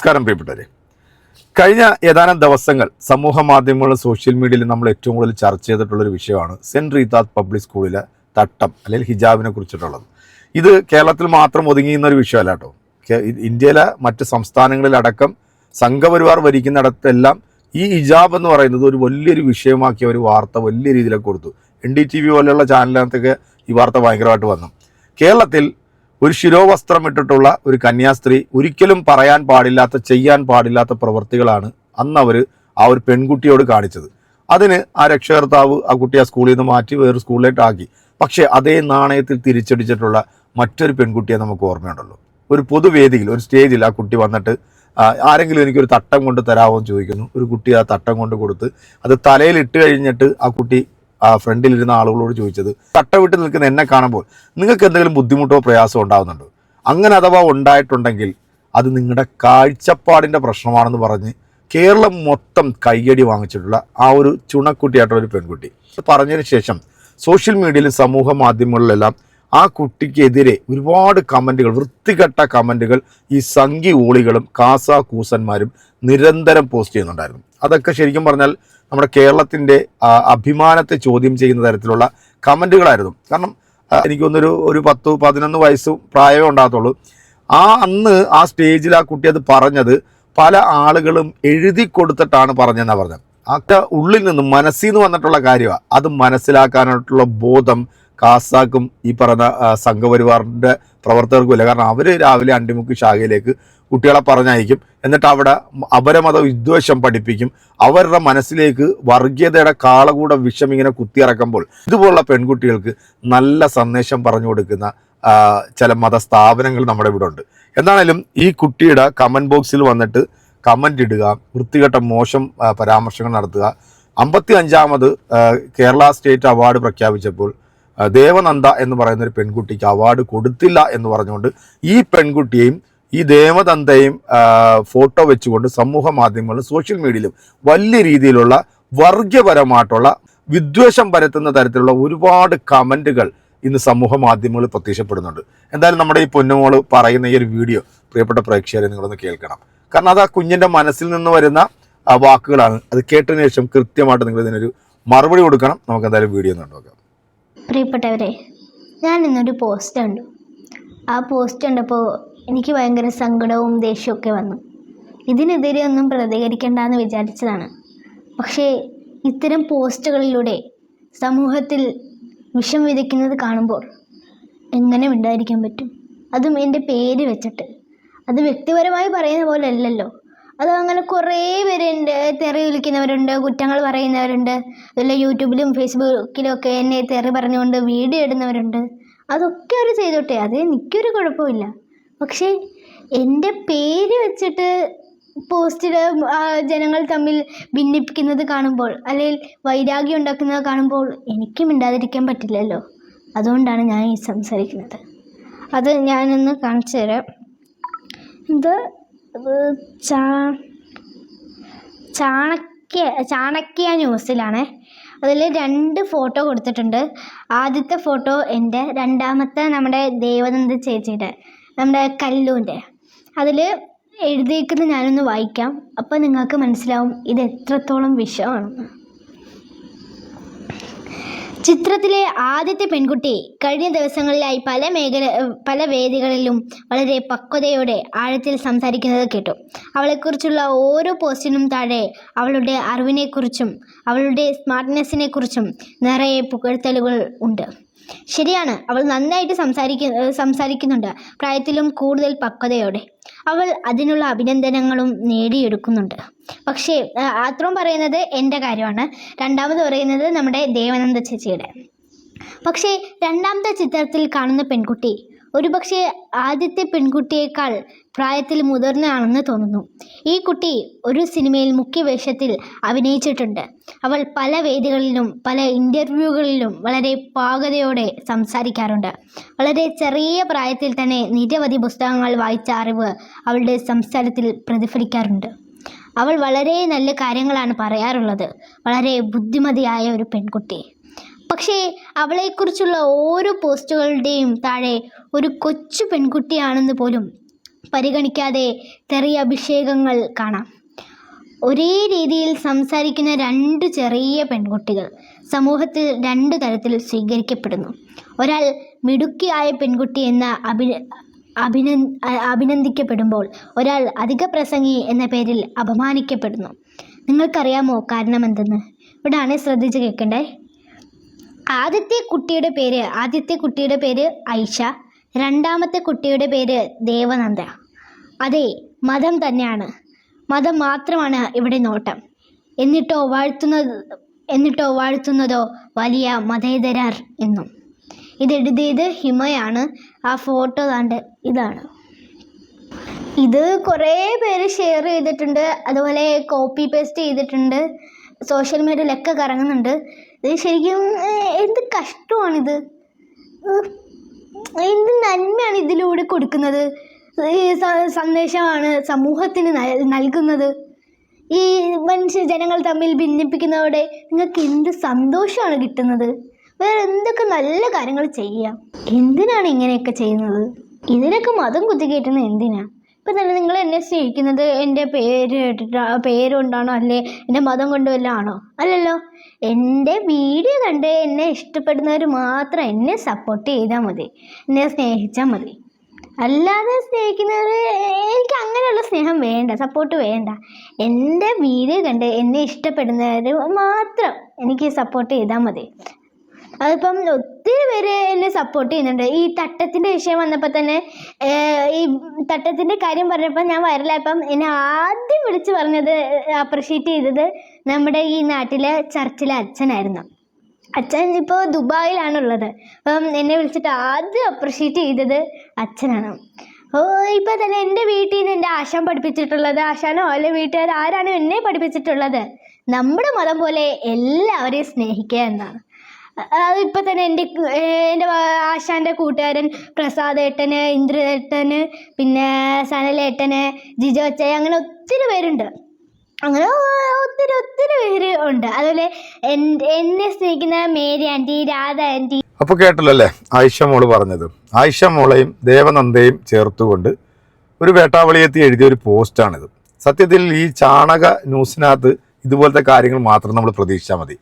നമസ്കാരം പ്രിയപ്പെട്ടവരെ. കഴിഞ്ഞ ഏതാനും ദിവസങ്ങൾ സമൂഹ മാധ്യമങ്ങളും സോഷ്യൽ മീഡിയയിൽ നമ്മൾ ഏറ്റവും കൂടുതൽ ചർച്ച ചെയ്തിട്ടുള്ള ഒരു വിഷയമാണ് സെന്റ് റീതാത്ത് പബ്ലിക് സ്കൂളിലെ തട്ടം അല്ലെങ്കിൽ ഹിജാബിനെ കുറിച്ചിട്ടുള്ളത്. ഇത് കേരളത്തിൽ മാത്രം ഒതുങ്ങിയുന്ന ഒരു വിഷയമല്ല കേട്ടോ. ഇന്ത്യയിലെ മറ്റ് സംസ്ഥാനങ്ങളിലടക്കം സംഘപരിവാർ ഭരിക്കുന്നിടത്തെല്ലാം ഈ ഹിജാബ് എന്ന് പറയുന്നത് ഒരു വലിയൊരു വിഷയമാക്കിയ ഒരു വാർത്ത വലിയ രീതിയിലൊക്കെ കൊടുത്തു. എൻ ഡി ടി വി പോലെയുള്ള ചാനലിനകത്തൊക്കെ ഈ വാർത്ത ഭയങ്കരമായിട്ട് വന്നു. കേരളത്തിൽ ഒരു ശിരോവസ്ത്രം ഇട്ടിട്ടുള്ള ഒരു കന്യാസ്ത്രീ ഒരിക്കലും പറയാൻ പാടില്ലാത്ത ചെയ്യാൻ പാടില്ലാത്ത പ്രവൃത്തികളാണ് അന്ന് അവർ ആ ഒരു പെൺകുട്ടിയോട് കാണിച്ചത്. അതിന് ആ രക്ഷകർത്താവ് ആ കുട്ടിയെ ആ സ്കൂളിൽ നിന്ന് മാറ്റി വേറെ സ്കൂളിലേക്ക് ആക്കി. പക്ഷേ അതേ നാണയത്തിൽ തിരിച്ചടിച്ചിട്ടുള്ള മറ്റൊരു പെൺകുട്ടിയെ നമുക്ക് ഓർമ്മയുണ്ടല്ലോ. ഒരു പൊതുവേദിയിൽ ഒരു സ്റ്റേജിൽ ആ കുട്ടി വന്നിട്ട് ആരെങ്കിലും എനിക്കൊരു തട്ടം കൊണ്ട് തരാമോ? എന്ന് ചോദിക്കുന്നു. ഒരു കുട്ടി ആ തട്ടം കൊണ്ട് കൊടുത്ത് അത് തലയിൽ ഇട്ട് കഴിഞ്ഞിട്ട് ആ കുട്ടി ആ ഫ്രണ്ടിലിരുന്ന ആളുകളോട് ചോദിച്ചത് തട്ട വിട്ട് നിൽക്കുന്ന എന്നെ കാണുമ്പോൾ നിങ്ങൾക്ക് എന്തെങ്കിലും ബുദ്ധിമുട്ടോ പ്രയാസമോ ഉണ്ടാകുന്നുണ്ടോ അങ്ങനെ അഥവാ ഉണ്ടായിട്ടുണ്ടെങ്കിൽ അത് നിങ്ങളുടെ കാഴ്ചപ്പാടിന്റെ പ്രശ്നമാണെന്ന് പറഞ്ഞ് കേരളം മൊത്തം കയ്യടി വാങ്ങിച്ചിട്ടുള്ള ആ ഒരു ചുണക്കുട്ടിയായിട്ടുള്ള ഒരു പെൺകുട്ടി. പറഞ്ഞതിന് ശേഷം സോഷ്യൽ മീഡിയയിലും സമൂഹ മാധ്യമങ്ങളിലെല്ലാം ആ കുട്ടിക്കെതിരെ ഒരുപാട് കമന്റുകൾ വൃത്തികെട്ട കമന്റുകൾ ഈ സംഘി ഊളികളും കാസ കൂസന്മാരും നിരന്തരം പോസ്റ്റ് ചെയ്യുന്നുണ്ടായിരുന്നു. അതൊക്കെ ശരിക്കും പറഞ്ഞാൽ നമ്മുടെ കേരളത്തിന്റെ അഭിമാനത്തെ ചോദ്യം ചെയ്യുന്ന തരത്തിലുള്ള കമന്റുകളായിരുന്നു കാരണം എനിക്ക് ഒരു പത്ത് പതിനൊന്ന് വയസ്സ് പ്രായമേ ഉണ്ടാകത്തുള്ളൂ. ആ അന്ന് ആ സ്റ്റേജിൽ ആ കുട്ടി അത് പറഞ്ഞത് പല ആളുകളും എഴുതി കൊടുത്തിട്ടാണ് പറഞ്ഞതെന്നാണ് പറഞ്ഞത്. അത് ഉള്ളിൽ നിന്നും മനസ്സിൽ നിന്ന് വന്നിട്ടുള്ള കാര്യമാണ് അത് മനസ്സിലാക്കാനായിട്ടുള്ള ബോധം കാസാക്കും ഈ പറഞ്ഞ സംഘപരിവാറിന്റെ പ്രവർത്തകർക്കും ഇല്ല. കാരണം അവർ രാവിലെ അണ്ടിമുക്ക് ശാഖയിലേക്ക് കുട്ടികളെ പറഞ്ഞയക്കും. എന്നിട്ട് അവിടെ അപരമത വിദ്വേഷം പഠിപ്പിക്കും. അവരുടെ മനസ്സിലേക്ക് വർഗീയതയുടെ കാളകൂട വിഷം ഇങ്ങനെ കുത്തിയിറക്കുമ്പോൾ ഇതുപോലുള്ള പെൺകുട്ടികൾക്ക് നല്ല സന്ദേശം പറഞ്ഞു കൊടുക്കുന്ന ചില മതസ്ഥാപനങ്ങൾ നമ്മുടെ ഇവിടെ ഉണ്ട്. എന്താണേലും ഈ കുട്ടിയുടെ കമന്റ് ബോക്സിൽ വന്നിട്ട് കമന്റ് ഇടുക വൃത്തികെട്ട മോശം പരാമർശങ്ങൾ നടത്തുക. അമ്പത്തി അഞ്ചാമത് കേരള സ്റ്റേറ്റ് അവാർഡ് പ്രഖ്യാപിച്ചപ്പോൾ ദേവനന്ദ എന്ന് പറയുന്ന ഒരു പെൺകുട്ടിക്ക് അവാർഡ് കൊടുത്തില്ല എന്ന് പറഞ്ഞുകൊണ്ട് ഈ പെൺകുട്ടിയെയും ഈ ദേവനന്ദയും ഫോട്ടോ വെച്ചുകൊണ്ട് സമൂഹ മാധ്യമങ്ങളിലും സോഷ്യൽ മീഡിയയിലും വലിയ രീതിയിലുള്ള വർഗീയപരമായിട്ടുള്ള വിദ്വേഷം പരത്തുന്ന തരത്തിലുള്ള ഒരുപാട് കമന്റുകൾ ഇന്ന് സമൂഹ മാധ്യമങ്ങളിൽ പ്രത്യക്ഷപ്പെടുന്നുണ്ട്. എന്തായാലും നമ്മുടെ ഈ പൊന്നുമോൾ പറയുന്ന ഈ ഒരു വീഡിയോ പ്രിയപ്പെട്ട പ്രേക്ഷകരെ നിങ്ങളൊന്ന് കേൾക്കണം. കാരണം അത് ആ കുഞ്ഞിന്റെ മനസ്സിൽ നിന്ന് വരുന്ന വാക്കുകളാണ്. അത് കേട്ടതിന് ശേഷം കൃത്യമായിട്ട് നിങ്ങൾ ഇതിനൊരു മറുപടി കൊടുക്കണം. നമുക്ക് എന്തായാലും വീഡിയോ ഒന്ന് നോക്കാം പ്രിയപ്പെട്ടവരെ ഞാൻ ഇന്നൊരു പോസ്റ്റ് കണ്ടു. ആ പോസ്റ്റ് കണ്ടപ്പോൾ എനിക്ക് ഭയങ്കര സങ്കടവും ദേഷ്യമൊക്കെ വന്നു. ഇതിനെതിരെ ഒന്നും പ്രതികരിക്കേണ്ടെന്ന് വിചാരിച്ചതാണ്. പക്ഷേ ഇത്തരം പോസ്റ്റുകളിലൂടെ സമൂഹത്തിൽ വിഷം വിതയ്ക്കുന്നത് കാണുമ്പോൾ എങ്ങനെ മിണ്ടായിരിക്കാൻ പറ്റും? അതും എന്റെ പേര് വെച്ചിട്ട്. അത് വ്യക്തിപരമായി പറയുന്ന പോലെ അല്ലല്ലോ. അത് അങ്ങനെ കുറേ പേരുണ്ട് തെറി വിളിക്കുന്നവരുണ്ട് കുറ്റങ്ങൾ പറയുന്നവരുണ്ട്. അതുപോലെ യൂട്യൂബിലും ഫേസ്ബുക്കിലും ഒക്കെ എന്നെ തെറി പറഞ്ഞുകൊണ്ട് വീഡിയോ ഇടുന്നവരുണ്ട്. അതൊക്കെ അവർ ചെയ്തോട്ടെ അത് എനിക്കൊരു കുഴപ്പമില്ല. പക്ഷേ എന്റെ പേര് വെച്ചിട്ട് പോസ്റ്റിൽ ജനങ്ങൾ തമ്മിൽ ഭിന്നിപ്പിക്കുന്നത് കാണുമ്പോൾ അല്ലെങ്കിൽ വൈരാഗ്യം ഉണ്ടാക്കുന്നത് കാണുമ്പോൾ എനിക്ക് മിണ്ടാതിരിക്കാൻ പറ്റില്ലല്ലോ. അതുകൊണ്ടാണ് ഞാൻ ഈ സംസാരിക്കുന്നത്. അത് ഞാനൊന്ന് കാണിച്ചു തരാം. ഇത് ചാണക്യ ചാണക്യ ന്യൂസിലാണ്. അതിൽ രണ്ട് ഫോട്ടോ കൊടുത്തിട്ടുണ്ട്. ആദ്യത്തെ ഫോട്ടോ എന്റെ രണ്ടാമത്തെ നമ്മുടെ ദേവനന്ദ ചേച്ചിയുടെ നമ്മുടെ കല്ലൂന്റെ. അതിൽ എഴുതിയേക്കുന്നത് ഞാനൊന്ന് വായിക്കാം. അപ്പോൾ നിങ്ങൾക്ക് മനസ്സിലാവും ഇത് എത്രത്തോളം വിഷമാണെന്ന് ചിത്രത്തിലെ ആദ്യത്തെ പെൺകുട്ടി കഴിഞ്ഞ ദിവസങ്ങളിലായി പല മേഖല പല വേദികളിലും വളരെ പക്വതയോടെ ആഴത്തിൽ സംസാരിക്കുന്നത് കേട്ടു. അവളെക്കുറിച്ചുള്ള ഓരോ പോസ്റ്റിനും താഴെ അവളുടെ അറിവിനെക്കുറിച്ചും അവളുടെ സ്മാർട്ട്നെസ്സിനെക്കുറിച്ചും നിറയെ പുകഴ്ത്തലുകൾ ഉണ്ട്. ശരിയാണ്. അവൾ നന്നായിട്ട് സംസാരിക്ക സംസാരിക്കുന്നുണ്ട്. പ്രായത്തിലും കൂടുതൽ പക്വതയോടെ. അവൾ അതിനുള്ള അഭിനന്ദനങ്ങളും നേടിയെടുക്കുന്നുണ്ട്. പക്ഷേ അത്രയും പറയുന്നത് എന്റെ കാര്യമാണ്. രണ്ടാമത് പറയുന്നത് നമ്മുടെ ദേവനന്ദ ചേച്ചിയുടെ. പക്ഷേ രണ്ടാമത്തെ ചിത്രത്തിൽ കാണുന്ന പെൺകുട്ടി ഒരുപക്ഷെ ആദ്യത്തെ പെൺകുട്ടിയേക്കാൾ പ്രായത്തിൽ മുതിർന്നതാണെന്ന് തോന്നുന്നു. ഈ കുട്ടി ഒരു സിനിമയിൽ മുഖ്യ വേഷത്തിൽ അഭിനയിച്ചിട്ടുണ്ട്. അവൾ പല വേദികളിലും പല ഇന്റർവ്യൂകളിലും വളരെ പാകതയോടെ സംസാരിക്കാറുണ്ട്. വളരെ ചെറിയ പ്രായത്തിൽ തന്നെ നിരവധി പുസ്തകങ്ങൾ വായിച്ച അറിവ് അവളുടെ സംസാരത്തിൽ പ്രതിഫലിക്കാറുണ്ട്. അവൾ വളരെ നല്ല കാര്യങ്ങളാണ് പറയാറുള്ളത്. വളരെ ബുദ്ധിമതിയായ ഒരു പെൺകുട്ടി. പക്ഷേ അവളെക്കുറിച്ചുള്ള ഓരോ പോസ്റ്റുകളുടെയും താഴെ ഒരു കൊച്ചു പെൺകുട്ടിയാണെന്ന് പോലും പരിഗണിക്കാതെ തെറിയ അഭിഷേകങ്ങൾ കാണാം. ഒരേ രീതിയിൽ സംസാരിക്കുന്ന രണ്ട് ചെറിയ പെൺകുട്ടികൾ സമൂഹത്തിൽ രണ്ട് തരത്തിൽ സ്വീകരിക്കപ്പെടുന്നു. ഒരാൾ മിടുക്കിയായ പെൺകുട്ടി എന്ന അഭി അഭിന അഭിനന്ദിക്കപ്പെടുമ്പോൾ ഒരാൾ അധിക പ്രസംഗി എന്ന പേരിൽ അപമാനിക്കപ്പെടുന്നു. നിങ്ങൾക്കറിയാമോ കാരണമെന്തെന്ന്? ഇവിടാണ് ശ്രദ്ധിച്ച് കേൾക്കണ്ടേ? ആദ്യത്തെ കുട്ടിയുടെ പേര് ആദ്യത്തെ കുട്ടിയുടെ പേര് ഐഷ രണ്ടാമത്തെ കുട്ടിയുടെ പേര് ദേവനന്ദ. അതെ മതം തന്നെയാണ്. മതം മാത്രമാണ് ഇവിടെ നോട്ടം. എന്നിട്ടോ വാഴ്ത്തുന്നത് എന്നിട്ടോ വാഴ്ത്തുന്നതോ വലിയ മതേതരർ എന്നും. ഇതെഴുതിയത് ഹിമയാണ്. ആ ഫോട്ടോ താണ്ട് ഇതാണ്. ഇത് കുറേ പേര് ഷെയർ ചെയ്തിട്ടുണ്ട്. അതുപോലെ കോപ്പി പേസ്റ്റ് ചെയ്തിട്ടുണ്ട്. സോഷ്യൽ മീഡിയയിലൊക്കെ കറങ്ങുന്നുണ്ട്. ഇത് ശരിക്കും എന്ത് കഷ്ടമാണിത്. എന്ത് നന്മയാണ് ഇതിലൂടെ കൊടുക്കുന്നത്. ഈ സന്ദേശമാണ് സമൂഹത്തിന് നൽകുന്നത്. ഈ മനുഷ്യ ജനങ്ങൾ തമ്മിൽ ഭിന്നിപ്പിക്കുന്നതോടെ നിങ്ങൾക്ക് എന്ത് സന്തോഷമാണ് കിട്ടുന്നത്? വേറെ എന്തൊക്കെ നല്ല കാര്യങ്ങൾ ചെയ്യാം? എന്തിനാണ് ഇങ്ങനെയൊക്കെ ചെയ്യുന്നത്? ഇതിനൊക്കെ മതം കുത്തിക്കേറ്റുന്നത് എന്തിനാ? ഇപ്പം തന്നെ നിങ്ങൾ എന്നെ സ്നേഹിക്കുന്നത് എന്റെ പേര് പേര് കൊണ്ടാണോ അല്ലേ? എന്റെ മതം കൊണ്ട് ആണോ? അല്ലല്ലോ. എന്റെ വീഡിയോ കണ്ട് എന്നെ ഇഷ്ടപ്പെടുന്നവർ മാത്രം എന്നെ സപ്പോർട്ട് ചെയ്താൽ മതി. എന്നെ സ്നേഹിച്ചാൽ മതി. അല്ലാതെ സ്നേഹിക്കുന്നവർ എനിക്ക് അങ്ങനെയുള്ള സ്നേഹം വേണ്ട സപ്പോർട്ട് വേണ്ട. എന്റെ വീഡിയോ കണ്ട് എന്നെ ഇഷ്ടപ്പെടുന്നവർ മാത്രം എനിക്ക് സപ്പോർട്ട് ചെയ്താൽ മതി. അതിപ്പം പേര് എന്നെ സപ്പോർട്ട് ചെയ്യുന്നുണ്ട്. ഈ തട്ടത്തിന്റെ വിഷയം വന്നപ്പോൾ തന്നെ ഈ തട്ടത്തിന്റെ കാര്യം പറഞ്ഞപ്പോൾ ഞാൻ വരലായപ്പം എന്നെ ആദ്യം വിളിച്ച് പറഞ്ഞത് അപ്രിഷ്യേറ്റ് ചെയ്തത് നമ്മുടെ ഈ നാട്ടിലെ ചർച്ചിലെ അച്ഛനായിരുന്നു. അച്ഛൻ ഇപ്പോൾ ദുബായിലാണുള്ളത്. അപ്പം എന്നെ വിളിച്ചിട്ട് ആദ്യം അപ്രിഷ്യേറ്റ് ചെയ്തത് അച്ഛനാണ്. ഓ ഇപ്പം തന്നെ എന്റെ വീട്ടിൽ നിന്ന് എന്റെ ആശാൻ പഠിപ്പിച്ചിട്ടുള്ളത് ആശാനോ അല്ലെ വീട്ടുകാർ ആരാണോ എന്നെ പഠിപ്പിച്ചിട്ടുള്ളത്. നമ്മുടെ മതം പോലെ എല്ലാവരെയും സ്നേഹിക്കുക എന്നാണ്. ഇപ്പം തന്നെ എന്റെ എന്റെ ആശാന്റെ കൂട്ടുകാരൻ പ്രസാദ് ഏട്ടന് ഇന്ദ്രേട്ടന് പിന്നെ സനലേട്ടന് ജിജോ അച്ചായ അങ്ങനെ ഒത്തിരി പേരുണ്ട്. അങ്ങനെ ഒത്തിരി ഒത്തിരി പേര് ഉണ്ട്. അതുപോലെ എന്നെ സ്നേഹിക്കുന്ന മേരി ആന്റി രാധ ആന്റി. അപ്പോൾ കേട്ടല്ലോ അല്ലേ? ആയിഷ മോൾ പറഞ്ഞത്. ആയിഷ മോളെയും ദേവനന്ദയും ചേർത്തുകൊണ്ട് ഒരു വേട്ടാവളിയെത്തി എഴുതിയ ഒരു പോസ്റ്റാണിത്. സത്യത്തിൽ ഈ ചാണക ന്യൂസിനകത്ത് ഇതുപോലത്തെ കാര്യങ്ങൾ മാത്രം നമ്മൾ പ്രതീക്ഷിച്ചാൽ മതി.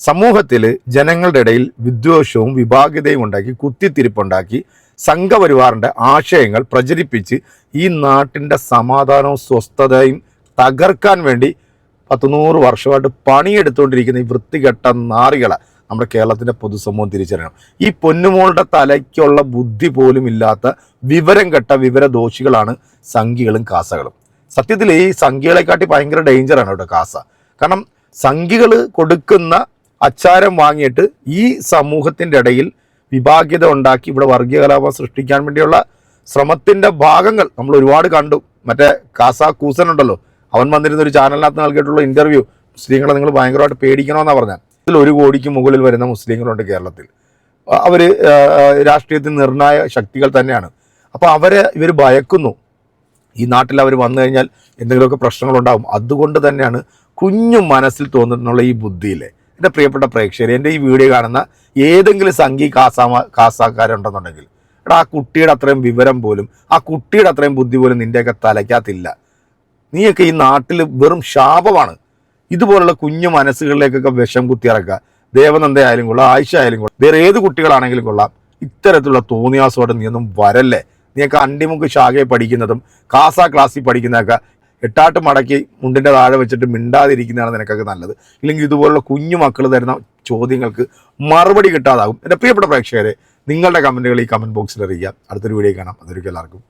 സമൂഹത്തിൽ ജനങ്ങളുടെ ഇടയിൽ വിദ്വേഷവും വിഭാഗീയതയും ഉണ്ടാക്കി കുത്തിത്തിരിപ്പുണ്ടാക്കി സംഘപരിവാറിന്റെ ആശയങ്ങൾ പ്രചരിപ്പിച്ച് ഈ നാട്ടിന്റെ സമാധാനവും സ്വസ്ഥതയും തകർക്കാൻ വേണ്ടി പത്തുനൂറ് വർഷമായിട്ട് പണിയെടുത്തുകൊണ്ടിരിക്കുന്ന ഈ വൃത്തികെട്ട നാറികളെ നമ്മുടെ കേരളത്തിന്റെ പൊതുസമൂഹം തിരിച്ചറിയണം. ഈ പൊന്നുമോളുടെ തലയ്ക്കുള്ള ബുദ്ധി പോലും ഇല്ലാത്ത വിവരം കെട്ട വിവരദോഷികളാണ് സംഘികളും കാസകളും. സത്യത്തിൽ ഈ സംഘികളെക്കാട്ടി ഭയങ്കര ഡേഞ്ചറാണ് ഇവിടെ കാസ. കാരണം സംഘികൾ കൊടുക്കുന്ന അച്ചാരം വാങ്ങിയിട്ട് ഈ സമൂഹത്തിന്റെ ഇടയിൽ വിഭാഗ്യത ഉണ്ടാക്കി ഇവിടെ വർഗീയ കലാപം സൃഷ്ടിക്കാൻ വേണ്ടിയുള്ള ശ്രമത്തിന്റെ ഭാഗങ്ങൾ നമ്മൾ ഒരുപാട് കണ്ടു. മറ്റേ കാസ കൂസൻ ഉണ്ടല്ലോ അവൻ വന്നിരുന്ന ഒരു ചാനലിനകത്ത് നൽകിയിട്ടുള്ള ഇന്റർവ്യൂ മുസ്ലിങ്ങളെ നിങ്ങൾ ഭയങ്കരമായിട്ട് പേടിക്കണമെന്നാണ് പറഞ്ഞാൽ ഇതിൽ ഒരു കോടിക്ക് മുകളിൽ വരുന്ന മുസ്ലിങ്ങളുണ്ട് കേരളത്തിൽ. അവർ രാഷ്ട്രീയത്തിൽ നിർണായ ശക്തികൾ തന്നെയാണ്. അപ്പോൾ അവരെ ഇവർ ഭയക്കുന്നു. ഈ നാട്ടിൽ അവർ വന്നു കഴിഞ്ഞാൽ എന്തെങ്കിലുമൊക്കെ പ്രശ്നങ്ങളുണ്ടാകും അതുകൊണ്ട് തന്നെയാണ് കുഞ്ഞു മനസ്സിൽ തോന്നുന്നുള്ള ഈ ബുദ്ധിയിലെ. എന്റെ പ്രിയപ്പെട്ട പ്രേക്ഷകർ എന്റെ ഈ വീഡിയോ കാണുന്ന ഏതെങ്കിലും സംഘി കാസാമ കാസാക്കാരുണ്ടെന്നുണ്ടെങ്കിൽ എടാ ആ കുട്ടിയുടെ അത്രയും വിവരം പോലും ആ കുട്ടിയുടെ അത്രയും ബുദ്ധി പോലും നിന്റെയൊക്കെ തലയ്ക്കകത്തില്ല. നീയൊക്കെ ഈ നാട്ടിൽ വെറും ശാപമാണ്. ഇതുപോലുള്ള കുഞ്ഞു മനസ്സുകളിലേക്കൊക്കെ വിഷം കുത്തിയിറക്കുക ദേവനന്ദ ആയാലും കൊള്ളാം ആയിഷ ആയാലും കൊള്ളാം വേറെ ഏത് കുട്ടികളാണെങ്കിലും കൊള്ളാം. ഇത്തരത്തിലുള്ള തോന്നിയാസോടെ നീ ഒന്നും വരല്ലേ? നീയൊക്കെ അണ്ടിമുക്ക് ശാഖയെ പഠിക്കുന്നതും കാസ ക്ലാസ്സിൽ പഠിക്കുന്നതൊക്കെ എട്ടാട്ട് മടക്കി മുണ്ടിന്റെ താഴെ വെച്ചിട്ട് മിണ്ടാതിരിക്കുന്നതാണ് നിനക്കൊക്കെ നല്ലത്. ഇല്ലെങ്കിൽ ഇതുപോലുള്ള കുഞ്ഞു മക്കൾ തരുന്ന ചോദ്യങ്ങൾക്ക് മറുപടി കിട്ടാതാകും. എന്റെ പ്രിയപ്പെട്ട പ്രേക്ഷകരെ നിങ്ങളുടെ കമന്റുകൾ ഈ കമന്റ് ബോക്സിൽ അറിയിക്കാം അടുത്തൊരു വീഡിയോ കാണാം. അതൊരിക്കലും എല്ലാവർക്കും.